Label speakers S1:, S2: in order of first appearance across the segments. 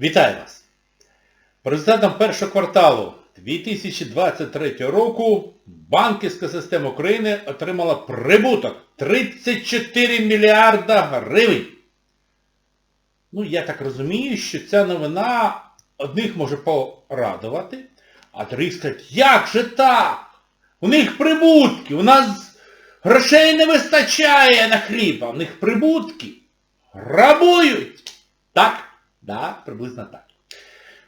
S1: Вітаю вас! Результатам першого кварталу 2023 року банківська система України отримала прибуток 34 мільярда гривень. Ну, я так розумію, що ця новина одних може порадувати, а других скажуть, як же так? У них прибутки, у нас грошей не вистачає на хліб, а в них прибутки. Грабують. Так? Да, приблизно так.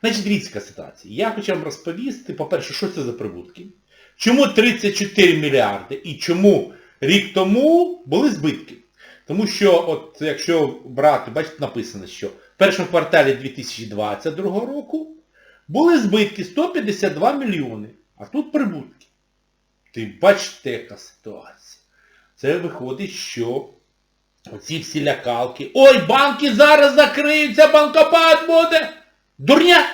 S1: Значить, дивіться яка ситуація. Я хочу вам розповісти, по-перше, що це за прибутки, чому 34 мільярди і чому рік тому були збитки. Тому що, от якщо брати, бачите, написано, що в першому кварталі 2022 року були збитки 152 мільйони, а тут прибутки. Ти бачите, яка ситуація. Це виходить, що оці всі лякалки. Ой, банки зараз закриються, банкопад буде! Дурня!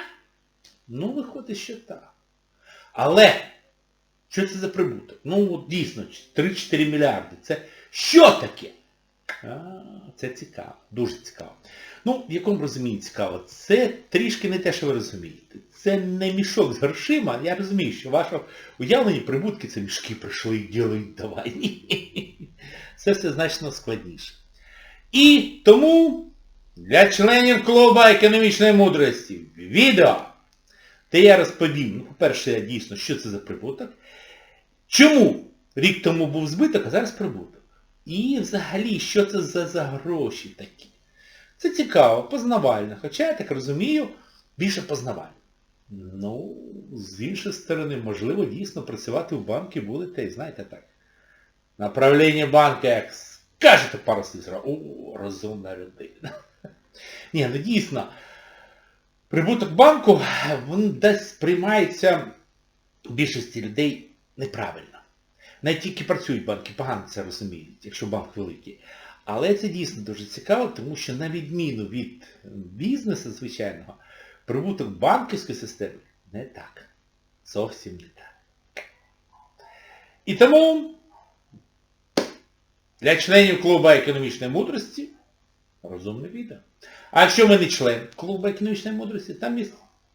S1: Ну, виходить, що так. Але, що це за прибуток? Ну, от дійсно, 3-4 мільярди. Це що таке? А, це цікаво, дуже цікаво. Ну, в якому розумінні цікаво? Це трішки не те, що ви розумієте. Це не мішок з грошима. Я розумію, що ваше уявлені прибутки це мішки прийшли і ділають давай. Це все значно складніше. І тому для членів клубу економічної мудрості відео, де я розповім, ну, по-перше, дійсно, що це за прибуток, чому рік тому був збиток, а зараз прибуток. І взагалі, що це за, за гроші такі. Це цікаво, познавально, хоча, я так розумію, більше познавально. Ну, з іншої сторони, можливо, дійсно працювати в банку будете, і знаєте так. Направлення банка, як скажете пару слів, зразу, о, розумна людина. Ні, ну дійсно, прибуток банку, він десь сприймається більшості людей неправильно. Навіть тільки працюють банки, погано це розуміють, якщо банк великий. Але це дійсно дуже цікаво, тому що на відміну від бізнесу звичайного, прибуток банківської системи не так. Зовсім не так. І тому для членів клубу економічної мудрості розумне відео. А якщо ви не член клубу економічної мудрості, там є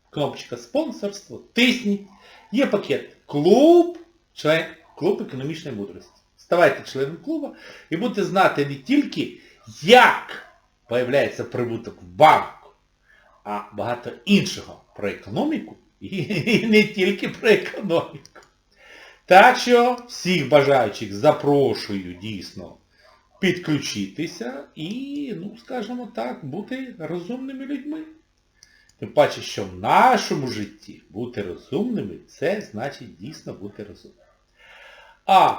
S1: кнопочка спонсорство, тисніть, є пакет клуб, член, клуб економічної мудрості. Ставайте членом клубу і будете знати не тільки, як появляється прибуток в банку, а багато іншого про економіку і не тільки про економіку. Так що всіх бажаючих запрошую дійсно підключитися і, ну, скажімо так, бути розумними людьми. Тим паче, що в нашому житті бути розумними, це значить дійсно бути розумним. А